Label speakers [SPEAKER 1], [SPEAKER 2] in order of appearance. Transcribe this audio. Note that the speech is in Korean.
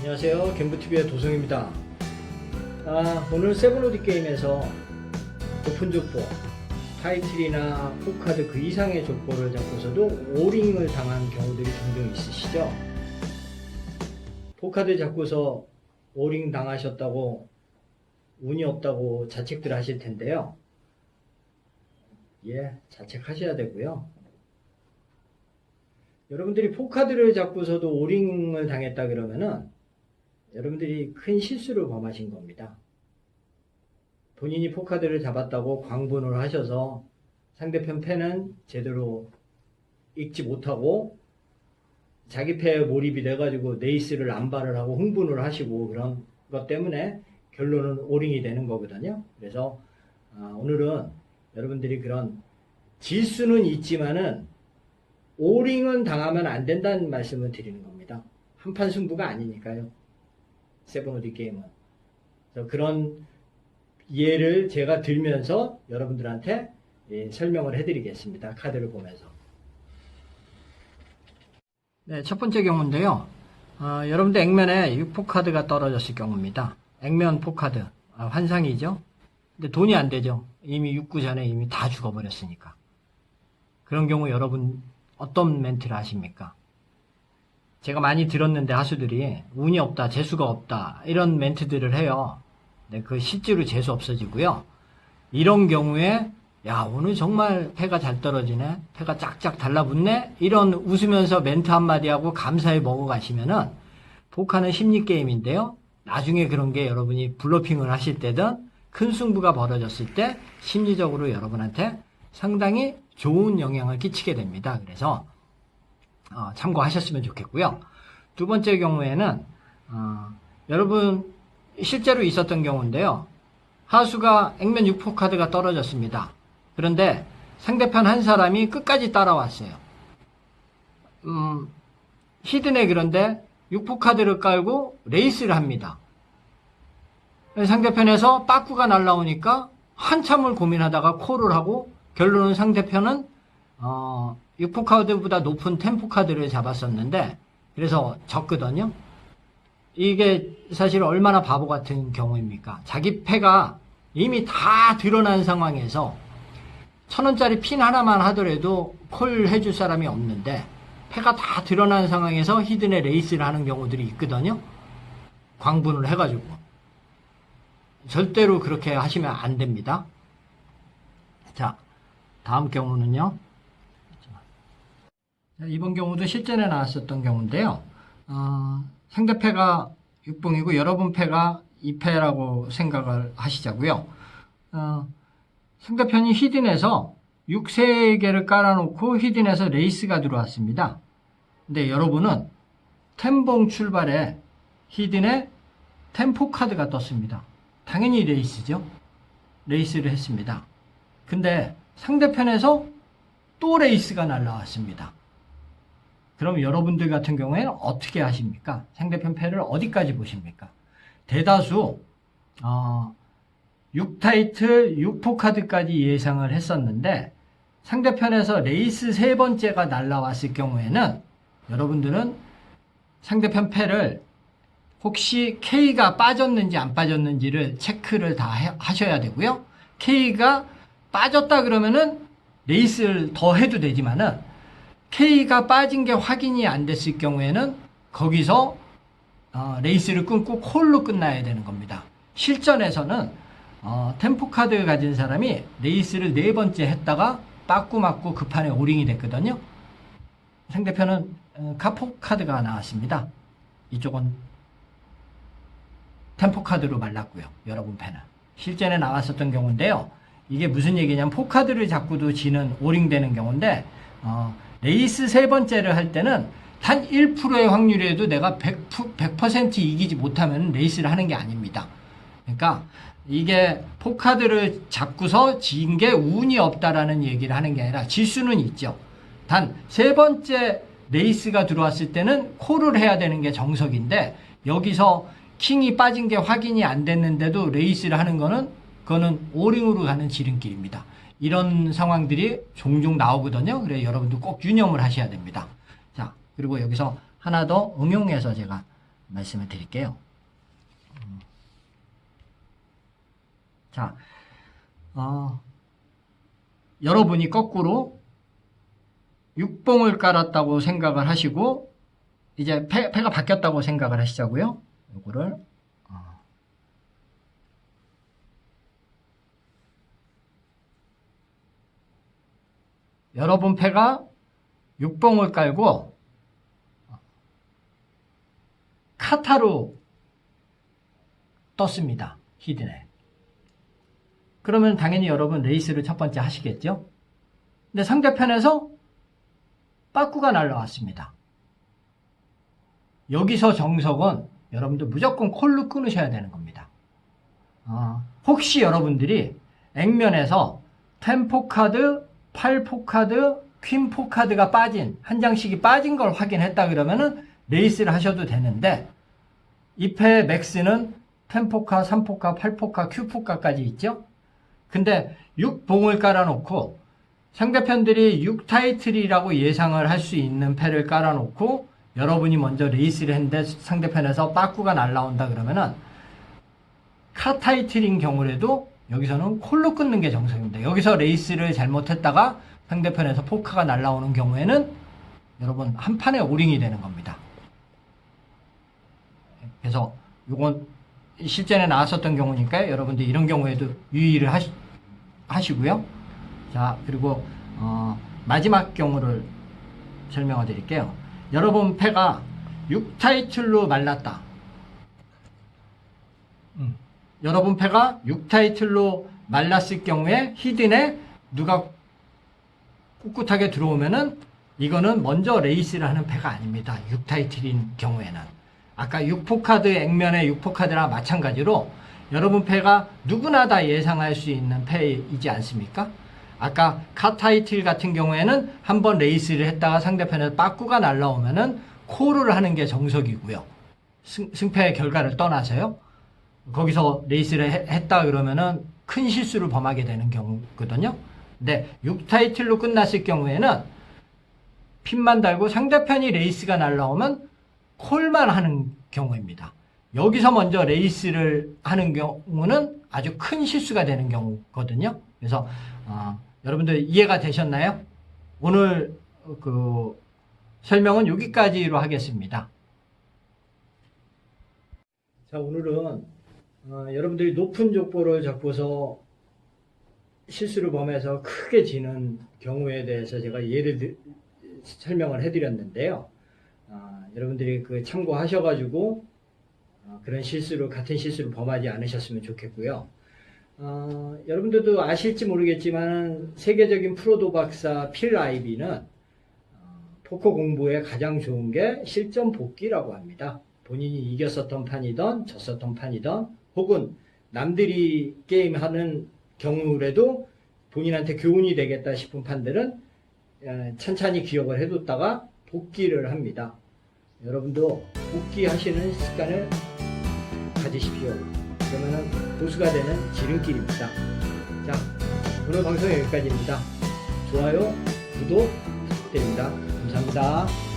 [SPEAKER 1] 안녕하세요. gem부TV의 도성입니다. 아, 오늘 세븐로디 게임에서 높은 족보, 타이틀이나 포카드 그 이상의 족보를 잡고서도 오링을 당한 경우들이 종종 있으시죠? 포카드 잡고서 오링 당하셨다고 운이 없다고 자책들 하실 텐데요. 예, 자책하셔야 되고요. 여러분들이 포카드를 잡고서도 오링을 당했다 그러면은 여러분들이 큰 실수를 범하신 겁니다. 본인이 포카드를 잡았다고 광분을 하셔서 상대편 패는 제대로 읽지 못하고 자기 패에 몰입이 돼가지고 네이스를 안발을 하고 흥분을 하시고 그런 것 때문에 결론은 오링이 되는 거거든요. 그래서 아, 오늘은 여러분들이 그런 질수는 있지만은 오링은 당하면 안 된다는 말씀을 드리는 겁니다. 한판 승부가 아니니까요. 세븐오디 게임은. 그런 예를 제가 들면서 여러분들한테 예, 설명을 해드리겠습니다. 카드를 보면서. 네, 첫 번째 경우인데요. 어, 여러분들 액면에 6포 카드가 떨어졌을 경우입니다. 액면 포카드 아, 환상이죠. 근데 돈이 안 되죠. 이미 6구 전에 이미 다 죽어버렸으니까. 그런 경우 여러분 어떤 멘트를 하십니까? 제가 많이 들었는데 하수들이 운이 없다, 재수가 없다 이런 멘트들을 해요. 네, 그 실제로 재수 없어지고요. 이런 경우에 야 오늘 정말 패가 잘 떨어지네, 패가 짝짝 달라붙네 이런 웃으면서 멘트 한마디 하고 감사히 먹어가시면은 포카는 심리 게임인데요. 나중에 그런 게 여러분이 블러핑을 하실 때든 큰 승부가 벌어졌을 때 심리적으로 여러분한테 상당히 좋은 영향을 끼치게 됩니다. 그래서 어, 참고하셨으면 좋겠고요. 두 번째 경우에는 어, 여러분 실제로 있었던 경우인데요. 하수가 액면 6포 카드가 떨어졌습니다. 그런데 상대편 한 사람이 끝까지 따라왔어요. 음, 히든에 그런데 6포 카드를 깔고 레이스를 합니다. 상대편에서 빠꾸가 날라오니까 한참을 고민하다가 콜을 하고 결론은 상대편은 어, 6포 카드보다 높은 템포 카드를 잡았었는데 그래서 졌거든요. 이게 사실 얼마나 바보 같은 경우입니까? 자기 패가 이미 다 드러난 상황에서 천 원짜리 핀 하나만 하더라도 콜 해줄 사람이 없는데 패가 다 드러난 상황에서 히든의 레이스를 하는 경우들이 있거든요. 광분을 해가지고 절대로 그렇게 하시면 안 됩니다. 자, 다음 경우는요. 자, 이번 경우도 실전에 나왔었던 경우인데요. 어, 상대패가 6봉이고 여러분 패가 2패라고 생각을 하시자고요. 어, 상대편이 히든에서 6세개를 깔아놓고 히든에서 레이스가 들어왔습니다. 근데 여러분은 템봉 출발에 히든에 템포 카드가 떴습니다. 당연히 레이스죠. 레이스를 했습니다. 근데 상대편에서 또 레이스가 날라왔습니다. 그럼 여러분들 같은 경우에는 어떻게 하십니까? 상대편 패를 어디까지 보십니까? 대다수 어, 6타이틀 6포 카드까지 예상을 했었는데 상대편에서 레이스 세 번째가 날라왔을 경우에는 여러분들은 상대편 패를 혹시 K가 빠졌는지 안 빠졌는지를 체크를 다 해- 하셔야 되고요. K가 빠졌다 그러면은 레이스를 더 해도 되지만은 K가 빠진 게 확인이 안 됐을 경우에는 거기서 어, 레이스를 끊고 콜로 끝나야 되는 겁니다. 실전에서는 어, 템포 카드 가진 사람이 레이스를 네 번째 했다가 빠꾸 맞고 급한에 오링이 됐거든요. 상대편은 어, 카포 카드가 나왔습니다. 이쪽은 템포 카드로 말랐고요. 여러분 패는 실전에 나왔었던 경우인데요. 이게 무슨 얘기냐면 포카드를 잡고도 지는 오링 되는 경우인데 어, 레이스 세 번째를 할 때는 단 1%의 확률에도 내가 100%, 100% 이기지 못하면 레이스를 하는 게 아닙니다. 그러니까 이게 포카드를 잡고서 진 게 운이 없다라는 얘기를 하는 게 아니라 질 수는 있죠. 단 세 번째 레이스가 들어왔을 때는 콜을 해야 되는 게 정석인데 여기서 킹이 빠진 게 확인이 안 됐는데도 레이스를 하는 거는 그거는 오링으로 가는 지름길입니다. 이런 상황들이 종종 나오거든요. 그래 여러분도 꼭 유념을 하셔야 됩니다. 자, 그리고 여기서 하나 더 응용해서 제가 말씀을 드릴게요. 음. 자, 어, 여러분이 거꾸로 육봉을 깔았다고 생각을 하시고 이제 패, 패가 바뀌었다고 생각을 하시자고요. 요거를 어. 여러분 패가 육봉을 깔고 카타로 떴습니다. 히든에. 그러면 당연히 여러분 레이스를 첫 번째 하시겠죠? 근데 상대편에서 빠꾸가 날라왔습니다. 여기서 정석은 여러분들 무조건 콜로 끊으셔야 되는 겁니다. 어, 혹시 여러분들이 액면에서 템포 카드, 팔포카드, 퀸 포카드가 빠진 한 장씩이 빠진 걸 확인했다 그러면은 레이스를 하셔도 되는데 이패 맥스는 템포카, 3포카, 8포카, 큐포카까지 있죠. 근데 6봉을 깔아놓고 상대편들이 6타이틀이라고 예상을 할 수 있는 패를 깔아놓고 여러분이 먼저 레이스를 했는데 상대편에서 빠꾸가 날라온다 그러면은 카타이틀인 경우라도 여기서는 콜로 끊는 게 정석입니다. 여기서 레이스를 잘못했다가 상대편에서 포카가 날라오는 경우에는 여러분 한 판에 오링이 되는 겁니다. 그래서 이건 실전에 나왔었던 경우니까 여러분들 이런 경우에도 유의를 하시, 하시고요. 자 그리고 어, 마지막 경우를 설명해 드릴게요. 여러분 패가 6타이틀로 말랐다. 음. 여러분 패가 6타이틀로 말랐을 경우에 히든에 누가 꿋꿋하게 들어오면은 이거는 먼저 레이스를 하는 패가 아닙니다. 6타이틀인 경우에는. 아까 6포카드 액면의 6포카드랑 마찬가지로 여러분 패가 누구나 다 예상할 수 있는 패이지 않습니까? 아까 카타이틀 같은 경우에는 한 번 레이스를 했다가 상대편에서 빠꾸가 날라오면은 콜을 하는 게 정석이고요. 승, 승패의 결과를 떠나서요. 거기서 레이스를 해- 했다 그러면은 큰 실수를 범하게 되는 경우거든요. 근데 6타이틀로 끝났을 경우에는 핀만 달고 상대편이 레이스가 날라오면 콜만 하는 경우입니다. 여기서 먼저 레이스를 하는 경우는 아주 큰 실수가 되는 경우거든요. 그래서 어, 여러분들 이해가 되셨나요? 오늘 그 설명은 여기까지로 하겠습니다. 자 오늘은 어, 여러분들이 높은 족보를 잡고서 실수를 범해서 크게 지는 경우에 대해서 제가 예를 들, 설명을 해드렸는데요. 아, 여러분들이 그 참고하셔가지고 어, 그런 실수를 같은 실수를 범하지 않으셨으면 좋겠고요. 어, 여러분들도 아실지 모르겠지만 세계적인 프로도 박사 필 아이비는 어, 포커 공부에 가장 좋은 게 실전 복기라고 합니다. 본인이 이겼었던 판이던 졌었던 판이던 혹은 남들이 게임하는 경우라도 본인한테 교훈이 되겠다 싶은 판들은 에, 천천히 기억을 해뒀다가 복기를 합니다. 여러분도 복기하시는 습관을 가지십시오. 그러면은 보수가 되는 지름길입니다. 자, 오늘 방송 여기까지입니다. 좋아요, 구독 부탁드립니다. 감사합니다.